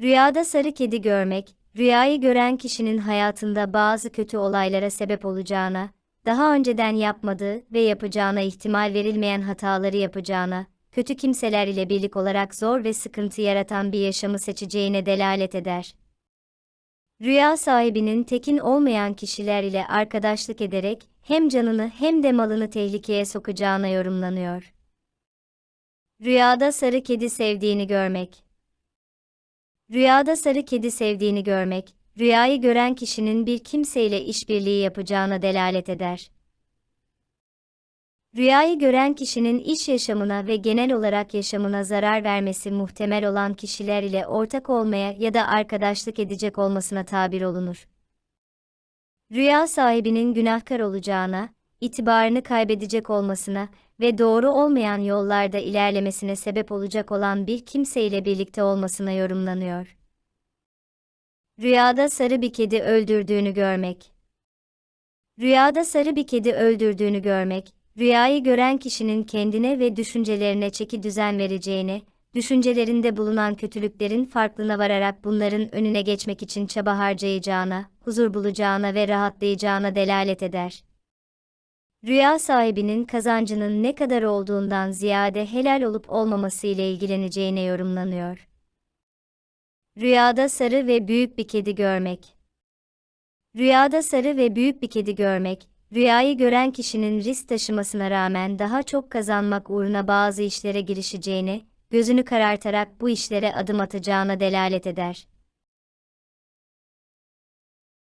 Rüyada sarı kedi görmek, rüyayı gören kişinin hayatında bazı kötü olaylara sebep olacağına, daha önceden yapmadığı ve yapacağına ihtimal verilmeyen hataları yapacağına, kötü kimseler ile birlik olarak zor ve sıkıntı yaratan bir yaşamı seçeceğine delalet eder. Rüya sahibinin tekin olmayan kişiler ile arkadaşlık ederek hem canını hem de malını tehlikeye sokacağına yorumlanıyor. Rüyada sarı kedi sevdiğini görmek. Rüyada sarı kedi sevdiğini görmek, rüyayı gören kişinin bir kimseyle işbirliği yapacağına delalet eder. Rüyayı gören kişinin iş yaşamına ve genel olarak yaşamına zarar vermesi muhtemel olan kişiler ile ortak olmaya ya da arkadaşlık edecek olmasına tabir olunur. Rüya sahibinin günahkar olacağına, itibarını kaybedecek olmasına ve doğru olmayan yollarda ilerlemesine sebep olacak olan bir kimseyle birlikte olmasına yorumlanıyor. Rüyada sarı bir kedi öldürdüğünü görmek. Rüyada sarı bir kedi öldürdüğünü görmek, rüyayı gören kişinin kendine ve düşüncelerine çeki düzen vereceğini, düşüncelerinde bulunan kötülüklerin farklına vararak bunların önüne geçmek için çaba harcayacağına, huzur bulacağına ve rahatlayacağına delalet eder. Rüya sahibinin kazancının ne kadar olduğundan ziyade helal olup olmaması ile ilgileneceğine yorumlanıyor. Rüyada sarı ve büyük bir kedi görmek. Rüyada sarı ve büyük bir kedi görmek, rüyayı gören kişinin risk taşımasına rağmen daha çok kazanmak uğruna bazı işlere girişeceğini, gözünü karartarak bu işlere adım atacağına delalet eder.